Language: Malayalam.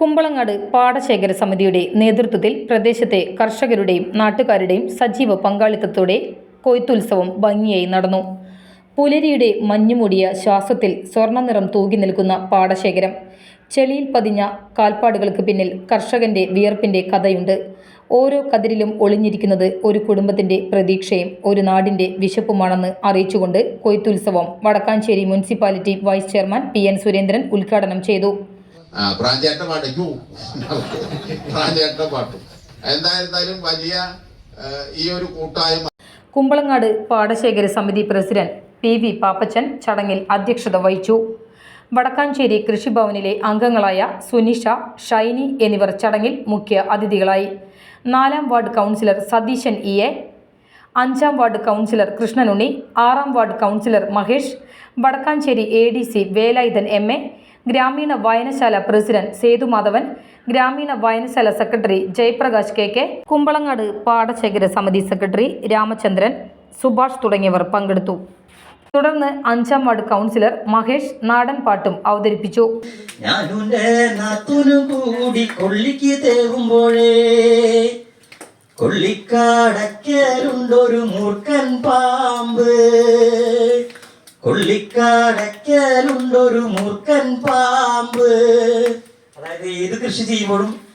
കുമ്പളങ്ങാട് പാടശേഖര സമിതിയുടെ നേതൃത്വത്തിൽ പ്രദേശത്തെ കർഷകരുടെയും നാട്ടുകാരുടെയും സജീവ പങ്കാളിത്തത്തോടെ കൊയ്ത്തുത്സവം ഭംഗിയായി നടന്നു. പുലരിയുടെ മഞ്ഞുമൂടിയ ശ്വാസത്തിൽ സ്വർണനിറം തൂകി നിൽക്കുന്ന പാടശേഖരം. ചെളിയിൽ പതിഞ്ഞ കാൽപ്പാടുകൾക്ക് പിന്നിൽ കർഷകന്റെ വിയർപ്പിന്റെ കഥയുണ്ട്. ഓരോ കതിരിലും ഒളിഞ്ഞിരിക്കുന്നത് ഒരു കുടുംബത്തിന്റെ പ്രതീക്ഷയും ഒരു നാടിന്റെ വിശപ്പുമാണെന്ന് അറിയിച്ചുകൊണ്ട് കൊയ്ത്തുത്സവം Vadakkanchery municipality vice chairman P N Surendran ഉദ്ഘാടനം ചെയ്തു. ആ പ്രാഞ്ചേട്ട പാടിക്കൂ പ്രാഞ്ചേട്ട പാട്ടും. എന്തായിരുന്നാലും വലിയ ഈ ഒരു കൂട്ടായ്മ കുമ്പളങ്ങാട് പാടശേഖര സമിതി പ്രസിഡന്റ് പി വി പാപ്പച്ചൻ ചടങ്ങിൽ അധ്യക്ഷത വഹിച്ചു. വടക്കാഞ്ചേരി കൃഷിഭവനിലെ അംഗങ്ങളായ സുനിഷ ഷൈനി എന്നിവർ ചടങ്ങിൽ മുഖ്യ അതിഥികളായി. നാലാം ward councillor Satheesan E A അഞ്ചാം വാർഡ് കൗൺസിലർ കൃഷ്ണനുണ്ണി ആറാം ward councillor Mahesh Vadakkanchery A D C Velayudhan M A ഗ്രാമീണ വായനശാല പ്രസിഡന്റ് സേതുമാധവൻ ഗ്രാമീണ വായനശാല secretary Jayaprakash K K Kumbalangad പാടശേഖര സമിതി സെക്രട്ടറി രാമചന്ദ്രൻ സുഭാഷ് തുടങ്ങിയവർ പങ്കെടുത്തു. തുടർന്ന് അഞ്ചാം വാർഡ് കൗൺസിലർ മഹേഷ് നാടൻ പാട്ടും അവതരിപ്പിച്ചു. കൊള്ളിക്കാടക്കലുണ്ടൊരു മൂർക്കൻ പാമ്പ്. കൊള്ളിക്കാടക്കലുണ്ടൊരു മൂർഖൻ പാമ്പ്. അതായത് ഏത് കൃഷി ചെയ്യുമ്പോഴും